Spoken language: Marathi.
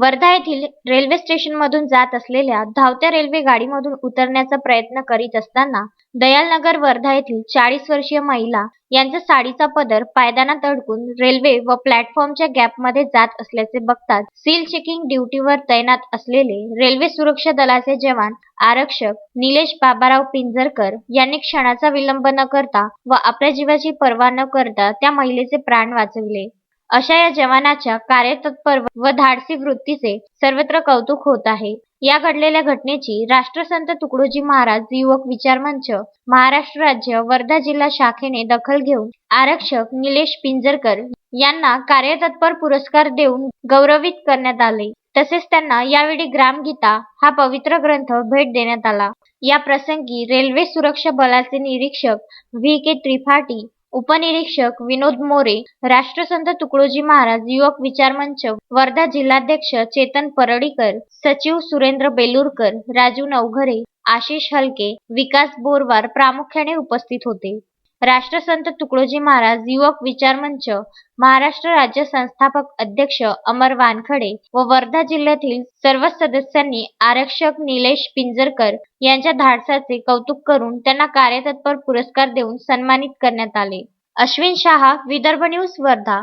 वर्धा येथील रेल्वे स्टेशनमधून जात असलेल्या धावत्या रेल्वे गाडीमधून उतरण्याचा प्रयत्न करीत असताना दयालनगर वर्धा येथील चाळीस वर्षीय महिला यांचा साडीचा पदर पायदानात अडकून रेल्वे व प्लॅटफॉर्मच्या गॅपमध्ये जात असल्याचे बघताच सील चेकिंग ड्युटीवर तैनात असलेले रेल्वे सुरक्षा दलाचे जवान आरक्षक निलेश बाबाराव पिंजरकर यांनी क्षणाचा विलंब न करता व आपल्या जीवाची पर्वा न करता त्या महिलेचे प्राण वाचविले. अशा या जवानाच्या कार्यतत्पर व धाडसी वृत्तीचे सर्वत्र कौतुक होत आहे. या घडलेल्या घटनेची राष्ट्रसंत तुकडोजी महाराज युवक विचार मंच महाराष्ट्र राज्य वर्धा जिल्हा शाखेने दखल घेऊन आरक्षक निलेश पिंजरकर यांना कार्यतत्पर पुरस्कार देऊन गौरवित करण्यात आले. तसेच त्यांना यावेळी ग्रामगीता हा पवित्र ग्रंथ भेट देण्यात आला. या प्रसंगी रेल्वे सुरक्षा बलाचे निरीक्षक व्ही के त्रिपाठी उपनिरीक्षक विनोद मोरे राष्ट्रसंत तुकडोजी महाराज युवक विचार मंच वर्धा जिल्हाध्यक्ष चेतन परळीकर सचिव सुरेंद्र बेलूरकर राजू नवघरे आशिष हलके विकास बोरवार प्रामुख्याने उपस्थित होते. राष्ट्रसंत तुकडोजी महाराज युवक विचार मंच महाराष्ट्र राज्य संस्थापक अध्यक्ष अमर वानखडे व वर्धा जिल्ह्यातील सर्व सदस्यांनी आरक्षक निलेश पिंजरकर यांच्या धाडसाचे कौतुक करून त्यांना कार्यतत्पर पुरस्कार देऊन सन्मानित करण्यात आले. अश्विन शहा विदर्भ न्यूज वर्धा.